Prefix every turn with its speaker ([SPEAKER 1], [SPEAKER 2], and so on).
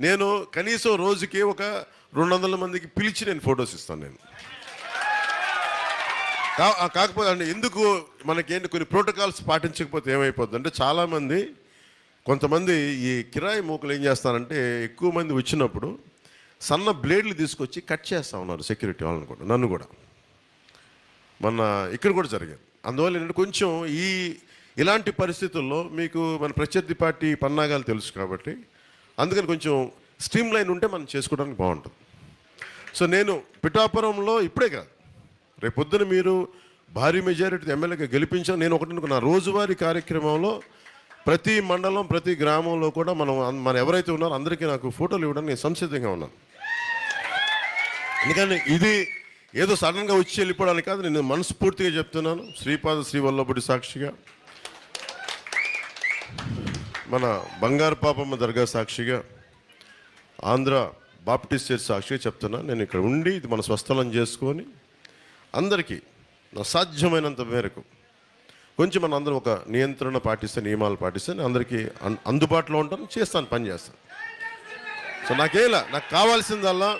[SPEAKER 1] నేను కనీసం రోజుకి ఒక రెండు వందల మందికి పిలిచి నేను ఫొటోస్ ఇస్తాను నేను. కాకపోతే అంటే ఎందుకు మనకేంటి కొన్ని ప్రోటోకాల్స్ పాటించకపోతే ఏమైపోద్ది అంటే చాలామంది కొంతమంది ఈ కిరాయి మూకలు ఏం చేస్తారంటే ఎక్కువ మంది వచ్చినప్పుడు సన్న బ్లేడ్లు తీసుకొచ్చి కట్ చేస్తా ఉన్నారు సెక్యూరిటీ వాళ్ళని కూడా నన్ను కూడా. మన ఇక్కడ కూడా జరిగింది అందువల్ల ఏంటంటే కొంచెం ఈ ఇలాంటి పరిస్థితుల్లో మీకు మన ప్రత్యర్థి పార్టీ పన్నాగాలు తెలుసు కాబట్టి అందుకని కొంచెం స్ట్రీమ్ లైన్ ఉంటే మనం చేసుకోవడానికి బాగుంటుంది. సో నేను పిఠాపురంలో ఇప్పుడే కాదు. రేపు మీరు భారీ మెజారిటీ ఎమ్మెల్యేగా గెలిపించాను నేను ఒకటి అనుకున్నా రోజువారీ కార్యక్రమంలో ప్రతి మండలం ప్రతి గ్రామంలో కూడా మనం మన ఎవరైతే ఉన్నారో అందరికీ నాకు ఫోటోలు ఇవ్వడానికి నేను సంసిద్ధంగా ఉన్నాను. ఎందుకంటే ఇది ఏదో సడన్గా వచ్చి వెళ్ళిపోవడానికి కాదు నేను మనస్ఫూర్తిగా చెప్తున్నాను. శ్రీపాద శ్రీవల్లభుడి సాక్షిగా. మన బంగారు పాపమ్మ దర్గా సాక్షిగా ఆంధ్ర బాప్టిస్ట్ చర్చ్ సాక్షిగా చెప్తున్నా. నేను ఇక్కడ ఉండి ఇది మన స్వస్థలం చేసుకొని అందరికీ నా సాధ్యమైనంత మేరకు కొంచెం మన అందరం ఒక నియంత్రణ పాటిస్తే నియమాలు పాటిస్తే నేను అందరికీ అన్- అందుబాటులో ఉంటాను చేస్తాను పని చేస్తాను సో నాకేలా నాకు కావాల్సిందల్లా